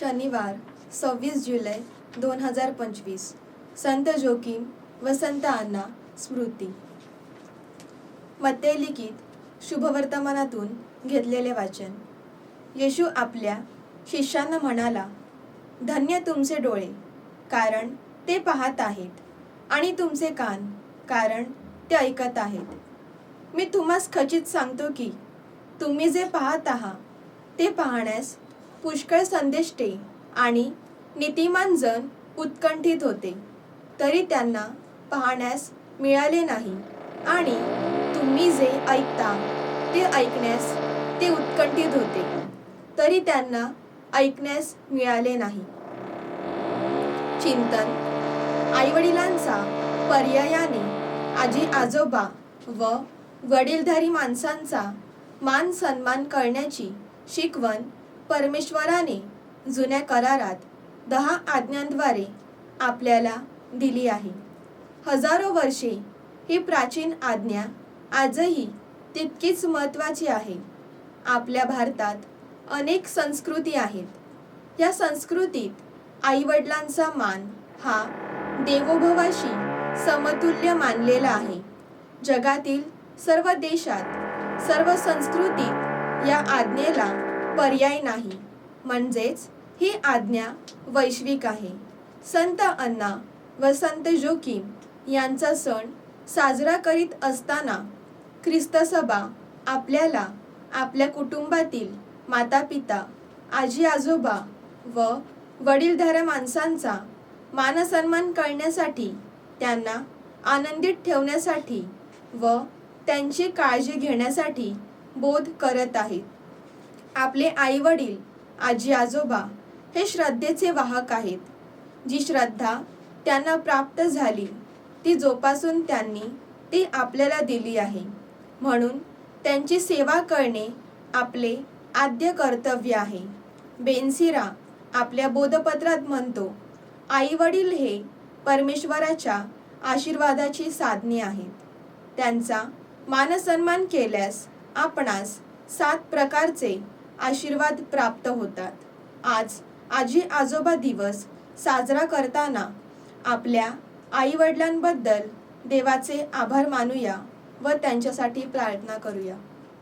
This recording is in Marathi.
शनिवार सव्वीस जुलै दोन हजार पंचवीस. संत जोकीम संत अण्णा स्मृती. मध्ये लिखित शुभवर्तमानातून घेतलेले वाचन. येशू आपल्या शिष्यांना म्हणाला धन्य तुमचे डोळे कारण ते पाहत आहेत आणि तुमचे कान कारण ते ऐकत आहेत. मी तुम्हास खचित सांगतो की तुम्ही जे पाहत आहात ते पाहण्यास पुष्कळ संदेष्टे आणि नीतिमान जण उत्कंठित होते. तरी त्यांना पाहण्यास मिळाले नाही. आणि तुम्ही जे ऐकता ते ऐकण्यास ते उत्कंठित होते. तरी त्यांना ऐकण्यास मिळाले नाही. चिंतन. आईवडिलांचा पर्यायाने आजी आजोबा व वडीलधारी माणसांचा मान सन्मान करण्याची शिकवण परमेश्वराने जुन्या करारात दहा आज्ञांद्वारे आपल्याला दिली आहे. हजारो वर्षे ही प्राचीन आज्ञा आजही तितकीच महत्त्वाची आहे. आपल्या भारतात अनेक संस्कृती आहेत. या संस्कृतीत आईवडिलांचा मान हा देवोभवाशी समतुल्य मानलेला आहे. जगातील सर्व देशात सर्व संस्कृतीत या आज्ञेला पर्याय नाही. म्हणजेच ही आज्ञा वैश्विक आहे. संत अण्णा व संत जोकीम यांचा सण साजरा करीत असताना ख्रिस्तसभा आपल्याला आपल्या कुटुंबातील मातापिता आजी आजोबा व वडीलधाऱ्या माणसांचा मानसन्मान करण्यासाठी त्यांना आनंदित ठेवण्यासाठी व त्यांची काळजी घेण्यासाठी बोध करत आहेत. आपले आई वडील आजी आजोबा हे श्रद्धेचे वाहक आहेत. जी श्रद्धा त्यांना प्राप्त झाली ती जोपासून त्यांनी ती आपल्याला दिली आहे. म्हणून त्यांची सेवा करणे आपले आद्य कर्तव्य आहे. बेन्सिरा आपल्या बोधपत्रात म्हणतो आई वडील हे परमेश्वराच्या आशीर्वादाची साधने आहेत. त्यांचा मानसन्मान केल्यास आपणास सात प्रकारचे आशीर्वाद प्राप्त होतात. आज आजी आजोबा दिवस साजरा करताना आपल्या आईवडिलांबद्दल देवाचे आभार मानूया व त्यांच्यासाठी प्रार्थना करूया.